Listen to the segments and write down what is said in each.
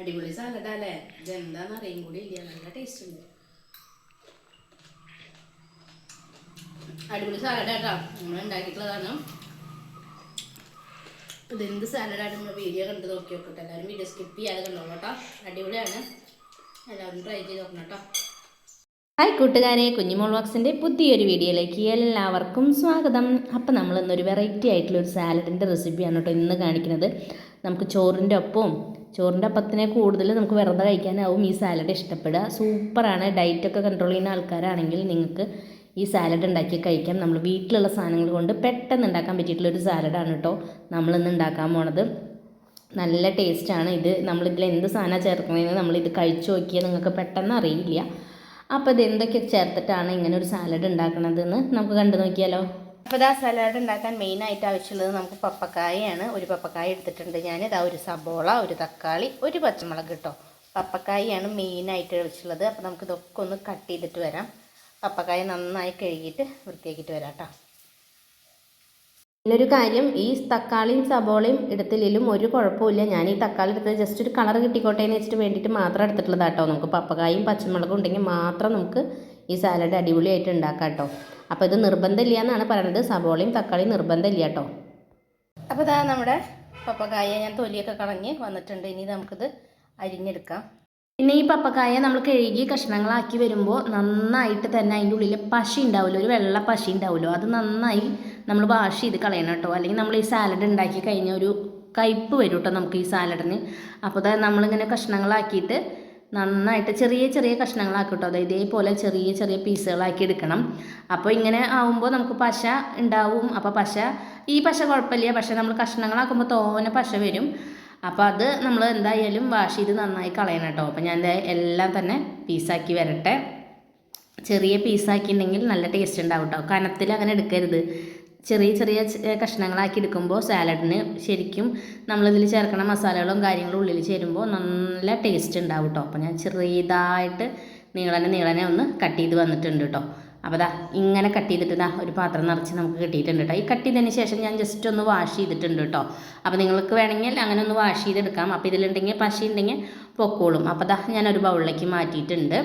അടിപൊളി സാലഡ് അല്ലേ? ഇതെന്താന്ന് അറിയും കൂടി ഇല്ല. നല്ല ടേസ്റ്റ് ഉണ്ട്. അടിപൊളി സാലഡ് കേട്ടോ. നമ്മൾ ഉണ്ടാക്കിയിട്ടുള്ളതാണ്. ഇതെന്ത് സാലഡാണ് നമ്മൾ വീഡിയോ കണ്ട് നോക്കി നോക്കട്ടെ. എല്ലാവരും വീഡിയോ സ്കിപ്പ് ചെയ്യാതെ കണ്ടോളൂ കേട്ടോ. അടിപൊളിയാണ്. എല്ലാവരും ട്രൈ ചെയ്ത് നോക്കണം കേട്ടോ. ഹായ് കൂട്ടുകാരെ കുഞ്ഞുമോൾ വാക്സിന്റെ പുതിയൊരു വീഡിയോയിലേക്ക് എല്ലാവർക്കും സ്വാഗതം. അപ്പം നമ്മൾ ഇന്നൊരു വെറൈറ്റി ആയിട്ടുള്ള ഒരു സാലഡിന്റെ റെസിപ്പിയാണ് കേട്ടോ ഇന്ന് കാണിക്കുന്നത്. നമുക്ക് ചോറിന്റെ ഒപ്പവും ചോറിന്റെ അപ്പത്തിനെ കൂടുതൽ നമുക്ക് വെറുതെ കഴിക്കാനാവും ഈ സാലഡ് ഇഷ്ടപ്പെടുക. സൂപ്പറാണ്. ഡയറ്റൊക്കെ കൺട്രോൾ ചെയ്യുന്ന ആൾക്കാരാണെങ്കിൽ നിങ്ങൾക്ക് ഈ സാലഡ് ഉണ്ടാക്കി കഴിക്കാം. നമ്മൾ വീട്ടിലുള്ള സാധനങ്ങൾ കൊണ്ട് പെട്ടെന്ന് ഉണ്ടാക്കാൻ പറ്റിയിട്ടുള്ളൊരു സാലഡാണ് കേട്ടോ നമ്മളിന്ന് ഉണ്ടാക്കാൻ പോണത്. നല്ല ടേസ്റ്റാണ് ഇത്. നമ്മളിതിൽ എന്ത് സാധനമാണ് ചേർക്കുന്നതെന്ന് നമ്മളിത് കഴിച്ചു നോക്കിയാൽ നിങ്ങൾക്ക് പെട്ടെന്ന് അറിയില്ല. അപ്പോൾ ഇത് എന്തൊക്കെ ചേർത്തിട്ടാണ് ഇങ്ങനെ ഒരു സാലഡ് ഉണ്ടാക്കണതെന്ന് നമുക്ക് കണ്ടു നോക്കിയാലോ. അപ്പോൾ ഇതാ സലാഡ് ഉണ്ടാക്കാൻ മെയിനായിട്ട് ആവശ്യമുള്ളത് നമുക്ക് പപ്പക്കായയാണ് ഒരു പപ്പക്കായ എടുത്തിട്ടുണ്ട് ഞാൻ ഇതാ ഒരു സബോള ഒരു തക്കാളി ഒരു പച്ചമുളക് കേട്ടോ പപ്പക്കായയാണ് മെയിനായിട്ട് ആവശ്യമുള്ളത്. അപ്പോൾ നമുക്കിതൊക്കെ ഒന്ന് കട്ട് ചെയ്തിട്ട് വരാം. പപ്പക്കായ നന്നായി കഴുകിയിട്ട് വൃത്തിയാക്കിയിട്ട് വരാം കേട്ടോ ഇതിലൊരു കാര്യം ഈ തക്കാളിയും സബോളയും എടുത്തില്ലെങ്കിലും ഒരു കുഴപ്പമില്ല ഞാൻ ഈ തക്കാളി എടുത്തത് ജസ്റ്റ് ഒരു കളർ കിട്ടിക്കോട്ടെ എന്ന് വെച്ചിട്ട് വേണ്ടിയിട്ട് മാത്രം എടുത്തിട്ടുള്ളത് കേട്ടോ നമുക്ക് പപ്പക്കായും പച്ചമുളകും ഉണ്ടെങ്കിൽ മാത്രം നമുക്ക് ഈ സാലഡ് അടിപൊളിയായിട്ട് ഉണ്ടാക്കാം കേട്ടോ അപ്പോൾ ഇത് നിർബന്ധമില്ല എന്നാണ് പറയുന്നത് സബോളയും തക്കാളിയും നിർബന്ധമില്ല കേട്ടോ അപ്പോൾ ഇതാ നമ്മുടെ പപ്പക്കായ ഞാൻ തൊലിയൊക്കെ കളഞ്ഞ് വന്നിട്ടുണ്ട്. ഇനി നമുക്കിത് അരിഞ്ഞെടുക്കാം. പിന്നെ ഈ പപ്പക്കായ നമ്മൾ കഴുകി കഷ്ണങ്ങളാക്കി വരുമ്പോൾ നന്നായിട്ട് തന്നെ അതിന്റെ ഉള്ളിൽ പശി ഉണ്ടാവുമല്ലോ. ഒരു വെള്ള പശി ഉണ്ടാവുമല്ലോ. അത് നന്നായി നമ്മൾ വാഷ് ചെയ്ത് കളയണം കേട്ടോ. അല്ലെങ്കിൽ നമ്മൾ ഈ സാലഡ് ഉണ്ടാക്കി കഴിഞ്ഞ ഒരു കയ്പ്പ് വരും കേട്ടോ നമുക്ക് ഈ സാലഡിന് അപ്പോൾ അതായത് നമ്മളിങ്ങനെ കഷ്ണങ്ങളാക്കിയിട്ട് നന്നായിട്ട് ചെറിയ ചെറിയ കഷ്ണങ്ങളാക്കി കേട്ടോ. അതായത് ഇതേപോലെ ചെറിയ ചെറിയ പീസുകളാക്കി എടുക്കണം. അപ്പോൾ ഇങ്ങനെ ആവുമ്പോൾ നമുക്ക് പശ ഉണ്ടാവും. അപ്പോൾ പശ ഈ പശ കുഴപ്പമില്ല. പക്ഷേ നമ്മൾ കഷ്ണങ്ങളാക്കുമ്പോൾ തോനെ പശ വരും. അപ്പോൾ അത് നമ്മൾ എന്തായാലും വാഷ് ചെയ്ത് നന്നായി കളയണം കേട്ടോ. അപ്പോൾ ഞാൻ എല്ലാം തന്നെ പീസാക്കി വരട്ടെ. ചെറിയ പീസാക്കിയിട്ടുണ്ടെങ്കിൽ നല്ല ടേസ്റ്റ് ഉണ്ടാവും കേട്ടോ. കനത്തിൽ അങ്ങനെ എടുക്കരുത്. ചെറിയ ചെറിയ കഷ്ണങ്ങളാക്കി എടുക്കുമ്പോൾ സാലഡിന് ശരിക്കും നമ്മളിതിൽ ചേർക്കണ മസാലകളും കാര്യങ്ങളും ഉള്ളിൽ ചേരുമ്പോൾ നല്ല ടേസ്റ്റ് ഉണ്ടാവും കേട്ടോ അപ്പോൾ ഞാൻ ചെറിയതായിട്ട് നീളനെ നീളനെ ഒന്ന് കട്ട് ചെയ്ത് വന്നിട്ടുണ്ട് കേട്ടോ അപ്പോൾ ദാ ഇങ്ങനെ കട്ട് ചെയ്തിട്ട് ദാ ഒരു പാത്രം നിറച്ച് നമുക്ക് കിട്ടിയിട്ടുണ്ട് കേട്ടോ ഈ കട്ട് ചെയ്തതിന് ശേഷം ഞാൻ ജസ്റ്റ് ഒന്ന് വാഷ് ചെയ്തിട്ടുണ്ട് കേട്ടോ അപ്പോൾ നിങ്ങൾക്ക് വേണമെങ്കിൽ അങ്ങനെ ഒന്ന് വാഷ് ചെയ്തെടുക്കാം. അപ്പോൾ ഇതിലുണ്ടെങ്കിൽ പശ ഉണ്ടെങ്കിൽ പൊക്കോളും. അപ്പോൾ ദാ ഞാനൊരു ബൗളിലേക്ക് മാറ്റിയിട്ടുണ്ട്.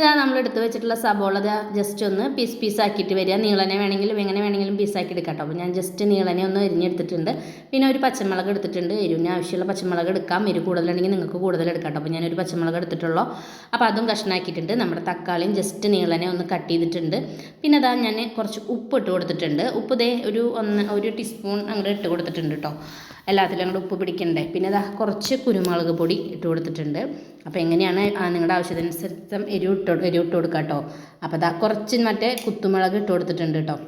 ഇതാ നമ്മൾ എടുത്തു വെച്ചിട്ടുള്ള സബോള ജസ്റ്റ് ഒന്ന് പീസ് ആക്കിയിട്ട് വരിക. നീളനെ വേണമെങ്കിലും എങ്ങനെ വേണമെങ്കിലും പീസാക്കി എടുക്കാം അപ്പോൾ ഞാൻ ജസ്റ്റ് നീളനെ ഒന്ന് എരിഞ്ഞെടുത്തിട്ടുണ്ട് പിന്നെ ഒരു പച്ചമുളക് എടുത്തിട്ടുണ്ട്. എരിവിന് ആവശ്യമുള്ള പച്ചമുളക് എടുക്കാം. എരി കൂടുതലുണ്ടെങ്കിൽ നിങ്ങൾക്ക് കൂടുതൽ എടുക്കാം കേട്ടോ അപ്പോൾ ഞാനൊരു പച്ചമുളക് എടുത്തിട്ടുള്ളൂ. അപ്പോൾ അതും കഷ്ണാക്കിയിട്ടുണ്ട്. നമ്മുടെ തക്കാളിയും ജസ്റ്റ് നീളനെ ഒന്ന് കട്ട് ചെയ്തിട്ടുണ്ട്. പിന്നെ അതാ ഞാൻ കുറച്ച് ഉപ്പ് ഇട്ട് കൊടുത്തിട്ടുണ്ട്. ഉപ്പ് ദേ ഒരു ഒന്ന് ഒരു ടീസ്പൂൺ അങ്ങോട്ട് ഇട്ട് കൊടുത്തിട്ടുണ്ട് കേട്ടോ എല്ലാത്തിലും അങ്ങോട്ട് ഉപ്പ് പിടിക്കണ്ടേ. പിന്നെ അതാ കുറച്ച് കുരുമുളക് പൊടി ഇട്ട് കൊടുത്തിട്ടുണ്ട്. അപ്പോൾ എങ്ങനെയാണ് നിങ്ങളുടെ ആവശ്യത്തിനനുസരിച്ച് എരിവ് ഇട്ട് ഇട്ട് കൊടുക്കുക കേട്ടോ അപ്പോൾ അതാ കുറച്ച് മറ്റേ കുത്തുമുളക് ഇട്ട് കൊടുത്തിട്ടുണ്ട് കേട്ടോ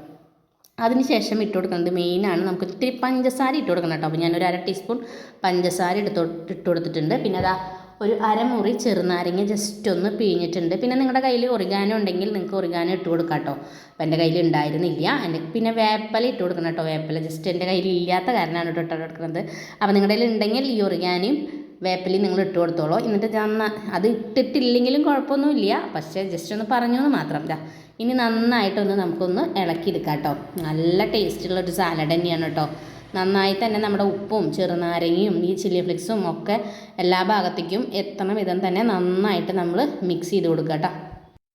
അതിനുശേഷം ഇട്ട് കൊടുക്കുന്നത് മെയിനാണ് നമുക്ക് ഇത്തിരി പഞ്ചസാര ഇട്ട് കൊടുക്കണം കേട്ടോ അപ്പോൾ ഞാനൊരു അര ടീസ്പൂൺ പഞ്ചസാര എടുത്ത് ഇട്ട് കൊടുത്തിട്ടുണ്ട്. പിന്നെ അതാ ഒരു അരമുറി ചെറുനാരങ്ങ ജസ്റ്റ് ഒന്ന് പിഴിഞ്ഞിട്ടുണ്ട്. പിന്നെ നിങ്ങളുടെ കയ്യിൽ ഒറിഗാനോ ഉണ്ടെങ്കിൽ നിങ്ങൾക്ക് ഒറിഗാനോ ഇട്ട് കൊടുക്കാം കേട്ടോ അപ്പോൾ എന്റെ കയ്യിൽ ഉണ്ടായിരുന്നില്ല എന്റെ പിന്നെ വേപ്പല ഇട്ട് കൊടുക്കണം കേട്ടോ വേപ്പല ജസ്റ്റ് എന്റെ കയ്യിൽ ഇല്ലാത്ത കാരണമാണ് കേട്ടോ ഇട്ട് കൊടുക്കുന്നത് അപ്പോൾ നിങ്ങളുടെ കയ്യിൽ ഉണ്ടെങ്കിൽ ഈ ഒറിഗാനയും വേപ്പിലയും നിങ്ങൾ ഇട്ട് കൊടുത്തോളൂ. എന്നിട്ട് നന്ന അത് ഇട്ടിട്ടില്ലെങ്കിലും കുഴപ്പമൊന്നുമില്ല. പക്ഷേ ജസ്റ്റ് ഒന്ന് പറഞ്ഞു എന്ന് മാത്രം. ദാ ഇനി നന്നായിട്ടൊന്ന് നമുക്കൊന്ന് ഇളക്കിയെടുക്കാം കേട്ടോ. നല്ല ടേസ്റ്റുള്ള ഒരു സാലഡ് തന്നെയാണ് കേട്ടോ. നന്നായി തന്നെ നമ്മുടെ ഉപ്പും ചെറുനാരങ്ങയും ഈ ചില്ലി ഫ്ലിക്സും ഒക്കെ എല്ലാ ഭാഗത്തേക്കും എത്തണ. വിധം തന്നെ നന്നായിട്ട് നമ്മൾ മിക്സ് ചെയ്ത് കൊടുക്കുക കേട്ടോ.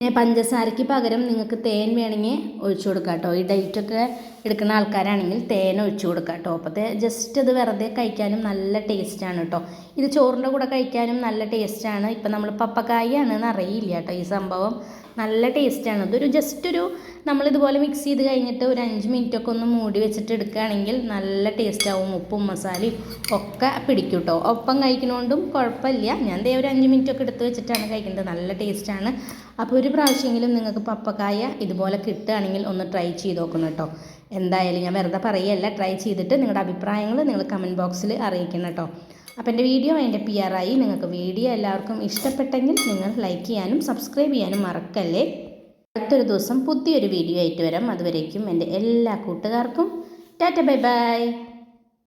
പിന്നെ പഞ്ചസാരയ്ക്ക് പകരം നിങ്ങൾക്ക് തേൻ വേണമെങ്കിൽ ഒഴിച്ചു കൊടുക്കാം കേട്ടോ. ഈ ഡേറ്റൊക്കെ എടുക്കുന്ന ആൾക്കാരാണെങ്കിൽ തേൻ ഒഴിച്ചു കൊടുക്കാം കേട്ടോ. അപ്പോൾ ജസ്റ്റ് അത് വെറുതെ കഴിക്കാനും നല്ല ടേസ്റ്റാണ് കേട്ടോ. ഇത് ചോറിന്റെ കൂടെ കഴിക്കാനും നല്ല ടേസ്റ്റാണ് ഇപ്പം നമ്മൾ പപ്പക്കായാണെന്ന് അറിയില്ല കേട്ടോ ഈ സംഭവം. നല്ല ടേസ്റ്റാണ് ഇതൊരു ജസ്റ്റ് ഒരു നമ്മളിതുപോലെ മിക്സ് ചെയ്ത് കഴിഞ്ഞിട്ട് ഒരു അഞ്ച് മിനിറ്റ് ഒക്കെ ഒന്ന് മൂടി വെച്ചിട്ട് എടുക്കുകയാണെങ്കിൽ നല്ല ടേസ്റ്റ് ആവും. ഉപ്പും മസാലയും ഒക്കെ പിടിക്കും കേട്ടോ. ഒപ്പം കഴിക്കുന്നതുകൊണ്ടും കുഴപ്പമില്ല. ഞാൻ ദേ ഒരു അഞ്ച് മിനിറ്റ് ഒക്കെ എടുത്ത് വെച്ചിട്ടാണ് കഴിക്കുന്നത്. നല്ല ടേസ്റ്റാണ് അപ്പോൾ ഒരു പ്രാവശ്യമെങ്കിലും നിങ്ങൾക്ക് പപ്പക്കായ ഇതുപോലെ കിട്ടുകയാണെങ്കിൽ ഒന്ന് ട്രൈ ചെയ്ത് നോക്കണം കേട്ടോ. എന്തായാലും ഞാൻ വെറുതെ പറയുകയല്ല ട്രൈ ചെയ്തിട്ട് നിങ്ങളുടെ അഭിപ്രായങ്ങൾ നിങ്ങൾ കമന്റ് ബോക്സിൽ അറിയിക്കണം കേട്ടോ അപ്പോൾ എന്റെ വീഡിയോ അതിന്റെ പി ആറായി നിങ്ങൾക്ക് വീഡിയോ എല്ലാവർക്കും ഇഷ്ടപ്പെട്ടെങ്കിൽ നിങ്ങൾ ലൈക്ക് ചെയ്യാനും സബ്സ്ക്രൈബ് ചെയ്യാനും മറക്കല്ലേ? അടുത്തൊരു ദിവസം പുതിയൊരു വീഡിയോ ആയിട്ട് വരാം. അതുവരേക്കും എന്റെ എല്ലാ കൂട്ടുകാർക്കും. Tata bye bye.